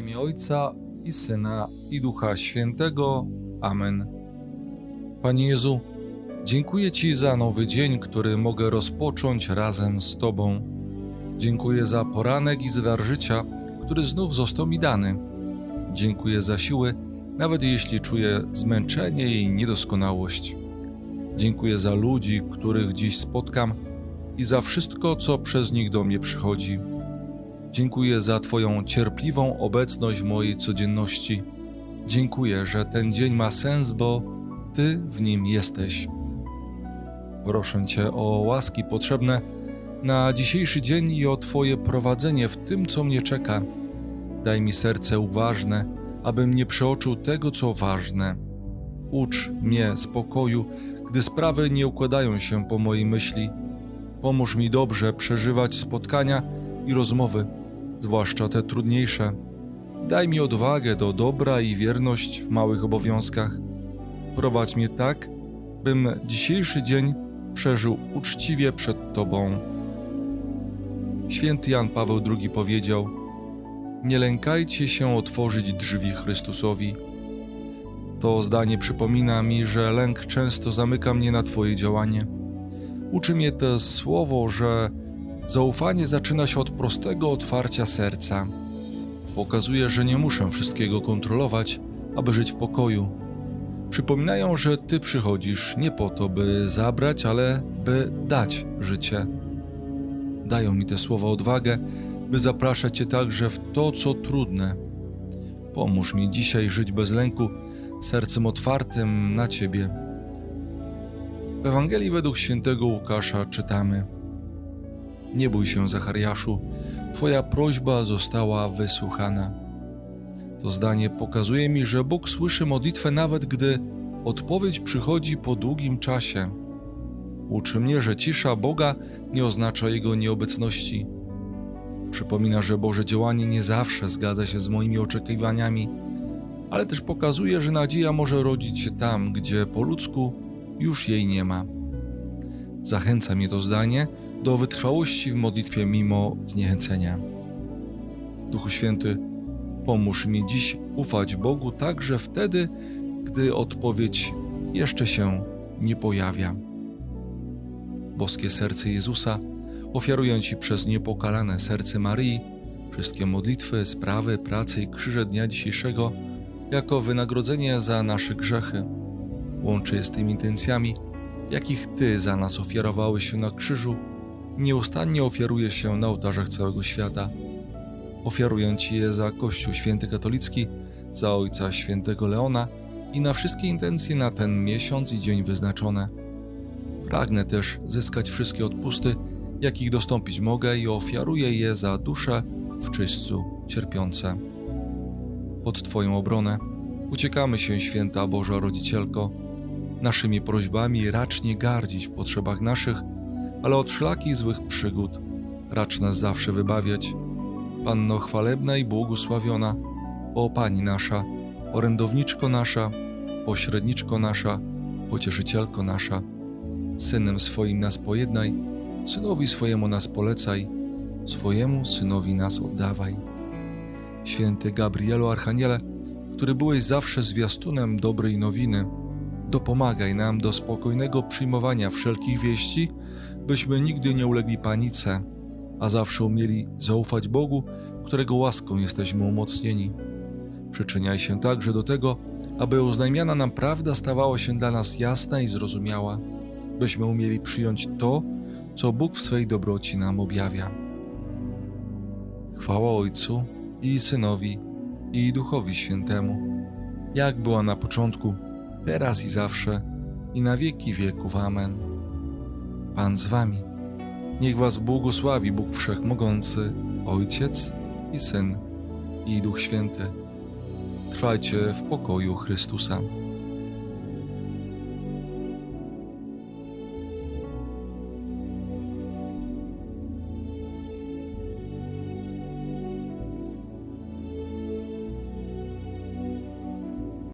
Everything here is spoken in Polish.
imię Ojca i Syna i Ducha Świętego. Amen. Panie Jezu, dziękuję Ci za nowy dzień, który mogę rozpocząć razem z Tobą. Dziękuję za poranek i za życia, który znów został mi dany. Dziękuję za siły, nawet jeśli czuję zmęczenie i niedoskonałość. Dziękuję za ludzi, których dziś spotkam i za wszystko, co przez nich do mnie przychodzi. Dziękuję za Twoją cierpliwą obecność w mojej codzienności. Dziękuję, że ten dzień ma sens, bo Ty w nim jesteś. Proszę Cię o łaski potrzebne na dzisiejszy dzień i o Twoje prowadzenie w tym, co mnie czeka. Daj mi serce uważne, abym nie przeoczył tego, co ważne. Ucz mnie spokoju, gdy sprawy nie układają się po mojej myśli. Pomóż mi dobrze przeżywać spotkania i rozmowy, zwłaszcza te trudniejsze. Daj mi odwagę do dobra i wierność w małych obowiązkach. Prowadź mnie tak, bym dzisiejszy dzień przeżył uczciwie przed Tobą. Święty Jan Paweł II powiedział: Nie lękajcie się otworzyć drzwi Chrystusowi. To zdanie przypomina mi, że lęk często zamyka mnie na Twoje działanie. Uczy mnie to słowo, że zaufanie zaczyna się od prostego otwarcia serca. Pokazuje, że nie muszę wszystkiego kontrolować, aby żyć w pokoju. Przypominają, że Ty przychodzisz nie po to, by zabrać, ale by dać życie. Dają mi te słowa odwagę, by zapraszać Cię także w to, co trudne. Pomóż mi dzisiaj żyć bez lęku, sercem otwartym na Ciebie. W Ewangelii według świętego Łukasza czytamy: Nie bój się, Zachariaszu, Twoja prośba została wysłuchana. To zdanie pokazuje mi, że Bóg słyszy modlitwę nawet gdy odpowiedź przychodzi po długim czasie. Uczy mnie, że cisza Boga nie oznacza Jego nieobecności. Przypomina, że Boże działanie nie zawsze zgadza się z moimi oczekiwaniami, ale też pokazuje, że nadzieja może rodzić się tam, gdzie po ludzku już jej nie ma. Zachęca mnie to zdanie do wytrwałości w modlitwie mimo zniechęcenia. Duchu Święty, pomóż mi dziś ufać Bogu także wtedy, gdy odpowiedź jeszcze się nie pojawia. Boskie serce Jezusa, ofiaruję Ci przez niepokalane serce Maryi wszystkie modlitwy, sprawy, prace i krzyże dnia dzisiejszego jako wynagrodzenie za nasze grzechy. Łączę je z tymi intencjami, jakich Ty za nas ofiarowałeś się na krzyżu, nieustannie ofiaruje się na ołtarzach całego świata. Ofiaruję Ci je za Kościół Święty Katolicki, za Ojca Świętego Leona i na wszystkie intencje na ten miesiąc i dzień wyznaczone. Pragnę też zyskać wszystkie odpusty, jakich dostąpić mogę i ofiaruję je za dusze w czyśćcu cierpiące. Pod Twoją obronę uciekamy się, święta Boża Rodzicielko, naszymi prośbami racz nie gardzić w potrzebach naszych, ale od wszelakich złych przygód racz nas zawsze wybawiać. Panno chwalebna i błogosławiona, o Pani nasza, orędowniczko nasza, pośredniczko nasza, pocieszycielko nasza, Synem swoim nas pojednaj, Synowi swojemu nas polecaj, swojemu Synowi nas oddawaj. Święty Gabrielu Archaniele, który byłeś zawsze zwiastunem dobrej nowiny, dopomagaj nam do spokojnego przyjmowania wszelkich wieści, byśmy nigdy nie ulegli panice, a zawsze umieli zaufać Bogu, którego łaską jesteśmy umocnieni. Przyczyniaj się także do tego, aby oznajmiana nam prawda stawała się dla nas jasna i zrozumiała, byśmy umieli przyjąć to, co Bóg w swej dobroci nam objawia. Chwała Ojcu i Synowi i Duchowi Świętemu, jak była na początku, teraz i zawsze, i na wieki wieków. Amen. Pan z Wami. Niech Was błogosławi Bóg Wszechmogący, Ojciec i Syn i Duch Święty. Trwajcie w pokoju Chrystusa.